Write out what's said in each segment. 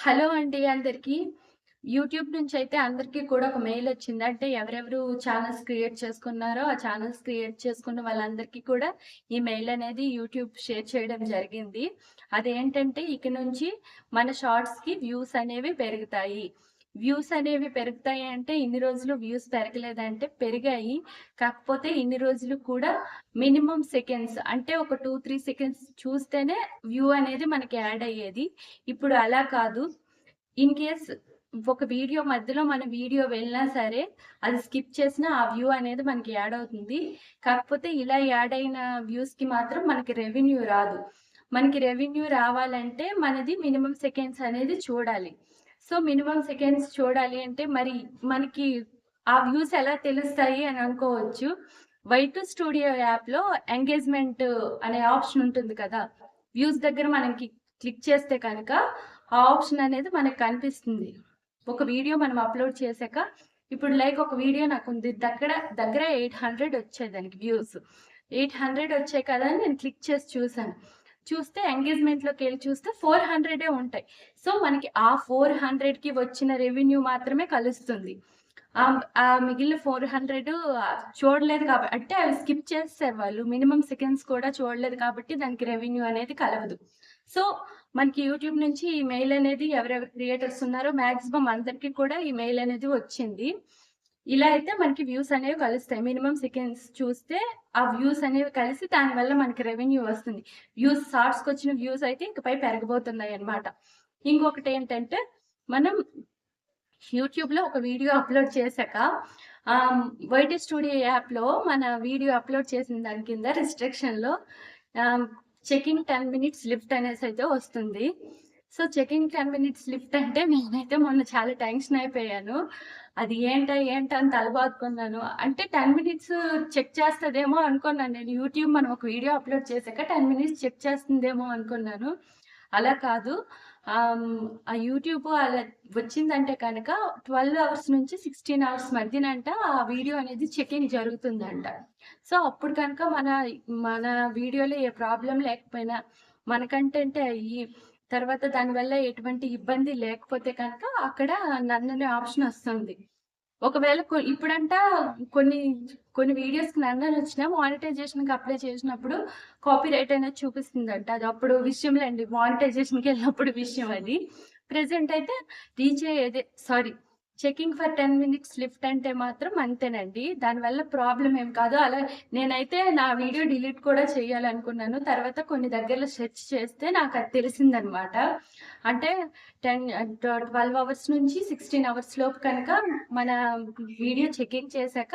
Hello అండి అందరికీ. YouTube నుంచి అయితే అందరికీ కూడా ఒక మెయిల్ వచ్చింది. అంటే ఎవరెవరు ఛానల్స్ క్రియేట్ చేసుకున్నారో, ఆ ఛానల్స్ క్రియేట్ చేసుకున్న వాళ్ళందరికీ కూడా ఈ మెయిల్ అనేది యూట్యూబ్ షేర్ చేయడం జరిగింది. అదేంటంటే ఇక నుంచి మన షార్ట్స్‌కి వ్యూస్ అనేవి పెరుగుతాయి. వ్యూస్ అనేవి పెరుగుతాయి అంటే ఇన్ని రోజులు వ్యూస్ పెరగలేదంటే పెరిగాయి. కాకపోతే ఇన్ని రోజులు కూడా మినిమమ్ సెకండ్స్ అంటే ఒక 2, 3 సెకండ్స్ చూస్తేనే వ్యూ అనేది మనకి యాడ్ అయ్యేది. ఇప్పుడు అలా కాదు. ఇన్ కేస్ ఒక వీడియో మధ్యలో మన వీడియో వెళ్ళినా సరే అది స్కిప్ చేసినా ఆ వ్యూ అనేది మనకి యాడ్ అవుతుంది. కాకపోతే ఇలా యాడ్ అయిన వ్యూస్‌కి మాత్రం మనకి రెవెన్యూ రాదు. మనకి రెవెన్యూ రావాలంటే మనది మినిమం సెకండ్స్ అనేది చూడాలి. సో, మినిమమ్ సెకండ్స్ చూడాలి అంటే మరి మనకి ఆ వ్యూస్ ఎలా తెలుస్తాయి అని అనుకోవచ్చు. వైట్ స్టూడియో యాప్‌లో ఎంగేజ్‌మెంట్ అనే ఆప్షన్ ఉంటుంది కదా! వ్యూస్ దగ్గర మనకి క్లిక్ చేస్తే కనుక ఆ ఆప్షన్ అనేది మనకు కనిపిస్తుంది. ఒక వీడియో మనం అప్‌లోడ్ చేశాక ఇప్పుడు లైక్ ఒక వీడియో నాకు ఉంది దగ్గర దగ్గర 800 వచ్చాయి దానికి వ్యూస్. 800 వచ్చాయి కదా! అని నేను క్లిక్ చేసి చూసాను. చూస్తే ఎంగేజ్‌మెంట్‌లోకెళ్ళి చూస్తే 400 ఉంటాయి. సో, మనకి ఆ 400కి వచ్చిన రెవెన్యూ మాత్రమే కలుస్తుంది. ఆ మిగిలిన 400 చూడలేదు కాబట్టి అంటే అవి స్కిప్ చేస్తారు వాళ్ళు. మినిమమ్ సెకండ్స్ కూడా చూడలేదు కాబట్టి దానికి రెవెన్యూ అనేది కలవదు. సో, మనకి యూట్యూబ్ నుంచి ఈ మెయిల్ అనేది ఎవరెవరు క్రియేటర్స్ ఉన్నారో మాక్సిమం అందరికీ కూడా ఈ మెయిల్ అనేది వచ్చింది. ఇలా అయితే మనకి వ్యూస్ అనేవి కలుస్తాయి. మినిమం సెకండ్స్ చూస్తే ఆ వ్యూస్ అనేవి కలిసి దానివల్ల మనకి రెవెన్యూ వస్తుంది. వ్యూస్ షార్ట్స్కి వచ్చిన వ్యూస్ అయితే ఇంకపై పెరగబోతున్నాయి అనమాట ఇంకొకటి ఏంటంటే మనం యూట్యూబ్‌లో ఒక వీడియో అప్‌లోడ్ చేశాక వైట్ వైటీ స్టూడియో యాప్‌లో మన వీడియో అప్‌లోడ్ చేసిన దాని కింద రిస్ట్రిక్షన్‌లో చెకింగ్ 10 మినిట్స్ లిఫ్ట్ అనేసి అయితే వస్తుంది. సో, చెకింగ్ 10 మినిట్స్ లిఫ్ట్ అంటే నేనైతే మొన్న చాలా టెన్షన్ అయిపోయాను. అది ఏంటా, ఏంటా అని తలబాదుకున్నాను అంటే 10 మినిట్స్ చెక్ చేస్తుందేమో అనుకున్నాను నేను. యూట్యూబ్ మనం ఒక వీడియో అప్‌లోడ్ చేశాక 10 మినిట్స్ చెక్ చేస్తుందేమో అనుకున్నాను. అలా కాదు. ఆ యూట్యూబ్ అలా వచ్చిందంటే కనుక 12 అవర్స్ నుంచి 16 అవర్స్ మధ్యనంట ఆ వీడియో అనేది చెకింగ్ జరుగుతుందంట. సో, అప్పుడు కనుక మన మన వీడియోలో ఏ ప్రాబ్లం లేకపోయినా మన కంటెంటే అయ్యి తర్వాత దానివల్ల ఎటువంటి ఇబ్బంది లేకపోతే కనుక అక్కడ నన్ను అనే ఆప్షన్ వస్తుంది. ఒకవేళ ఇప్పుడంట కొన్ని కొన్ని వీడియోస్‌కి నన్నలు వచ్చిన వచ్చినా మానిటైజేషన్‌కి అప్లై చేసినప్పుడు కాపీ రైట్ అనేది చూపిస్తుందంట. అది అప్పుడు విషయంలేండి. మానిటైజేషన్‌కెళ్ళినప్పుడు విషయం అది. ప్రజెంట్ అయితే reach అయ్యేదే sorry checking for 10 minutes lift అంటే మాత్రం అంతేనండి. దానివల్ల ప్రాబ్లం ఏం కాదు. అలా నేనైతే నా వీడియో డిలీట్ కూడా చేయాలనుకున్నాను. తర్వాత కొన్ని దగ్గరలో సెర్చ్ చేస్తే నాకు అది తెలిసిందనమాట. అంటే టెన్ ట్వెల్వ్ అవర్స్ నుంచి 16 అవర్స్ లోపు కనుక మన వీడియో చెకింగ్ చేశాక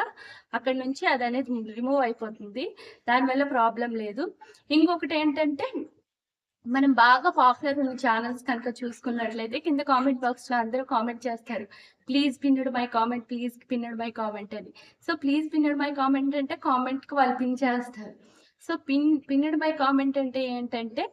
అక్కడి నుంచి అది అనేది రిమూవ్ అయిపోతుంది. దానివల్ల ప్రాబ్లం లేదు. ఇంకొకటి ఏంటంటే మనం బాగా పాపులర్ ఉన్న ఛానల్స్ కనుక చూసుకున్నట్లయితే కింద కామెంట్ బాక్స్లో అందరూ కామెంట్ చేస్తారు. Please pinned my comment, please pinned my comment అని. So, please pinned my comment అంటే కామెంట్‌కి వాళ్ళు పిన్ చేస్తారు. So, pin pinned my comment అంటే ఏంటంటే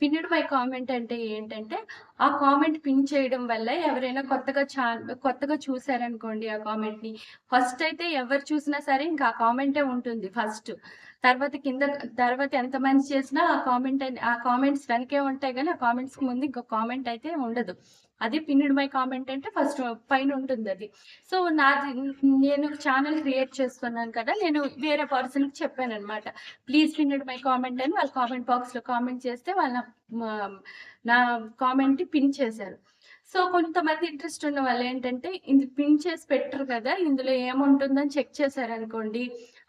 పిన్నుడ్ మై కామెంట్ అంటే ఏంటంటే ఆ కామెంట్ పిన్ చేయడం వల్ల ఎవరైనా కొత్తగా చా కొత్తగా చూసారనుకోండి ఆ కామెంట్‌ని ఫస్ట్ అయితే ఎవరు చూసినా సరే ఇంకా ఆ కామెంటే ఉంటుంది ఫస్ట్. తర్వాత కింద తర్వాత ఎంత మంది చేసినా ఆ కామెంట్ ఆ కామెంట్స్ వెనకే ఉంటాయి కానీ ఆ కామెంట్స్‌కి ముందు ఇంకో కామెంట్ అయితే ఉండదు. అది పిన్నుడు మై కామెంట్ అంటే ఫస్ట్ పైన అది సో, నాది నేను ఛానల్ క్రియేట్ చేసుకున్నాను కదా! నేను వేరే పర్సన్‌కి చెప్పాననమాట. ప్లీజ్ పిన్నుడు మై కామెంట్ అని వాళ్ళు కామెంట్ బాక్స్‌లో కామెంట్ చేస్తే వాళ్ళ నా కామెంట్‌ని పిన్ చేశారు. సో, కొంతమంది ఇంట్రెస్ట్ ఉన్న వాళ్ళేంటంటే ఇది పిన్ చేసి పెట్టరు కదా! ఇందులో ఏముంటుందని చెక్ చేశారనుకోండి.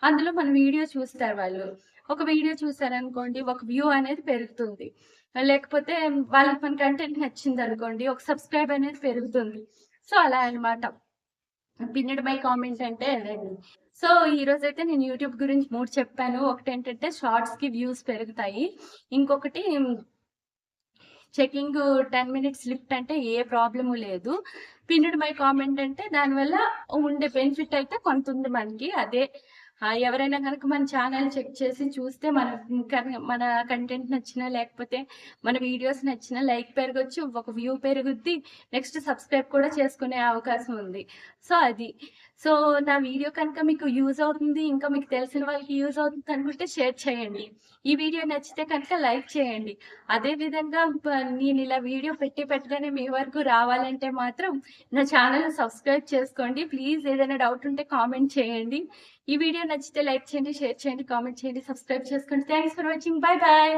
అందులో మన వీడియో చూస్తారు వాళ్ళు. ఒక వీడియో చూసారనుకోండి ఒక వ్యూ అనేది పెరుగుతుంది. లేకపోతే వాళ్ళకి మన కంటెంట్ నచ్చిందనుకోండి ఒక సబ్‌స్క్రైబ్ అనేది పెరుగుతుంది. సో, అలా అన్నమాట. పిన్నుడ్ మై కామెంట్ అంటే అదండి. సో, అయితే నేను యూట్యూబ్ గురించి మూడు చెప్పాను. ఒకటి ఏంటంటే షార్ట్స్‌కి వ్యూస్ పెరుగుతాయి. ఇంకొకటి చెకింగ్ 10 మినిట్స్ లిఫ్ట్ అంటే ఏ ప్రాబ్లము లేదు. పిన్నుడు మై కామెంట్ అంటే దానివల్ల ఉండే బెనిఫిట్ అయితే కొంతుంది మనకి. అదే ఎవరైనా కనుక మన ఛానల్ చెక్ చేసి చూస్తే మన మన కంటెంట్ నచ్చినా లేకపోతే మన వీడియోస్ నచ్చినా లైక్ పెరగొచ్చు. ఒక వ్యూ పెరుగుద్ది. నెక్స్ట్ సబ్‌స్క్రైబ్ కూడా చేసుకునే అవకాశం ఉంది. సో, అది. సో నా వీడియో కనుక మీకు యూజ్ అవుతుంది ఇంకా మీకు తెలిసిన వాళ్ళకి యూజ్ అవుతుంది అనుకుంటే షేర్ చేయండి ఈ వీడియో నచ్చితే కనుక లైక్ చేయండి అదే విధంగా నేను ఇలా వీడియో పెట్టి పెట్టగానే మీ వరకు రావాలంటే మాత్రం నా ఛానల్ సబ్స్క్రైబ్ చేసుకోండి ప్లీజ్ ఏదైనా డౌట్ ఉంటే కామెంట్ చేయండి ఈ వీడియో నచ్చితే లైక్ చేయండి షేర్ చేయండి కామెంట్ చేయండి సబ్స్క్రైబ్ చేసుకోండి. Thanks for watching bye bye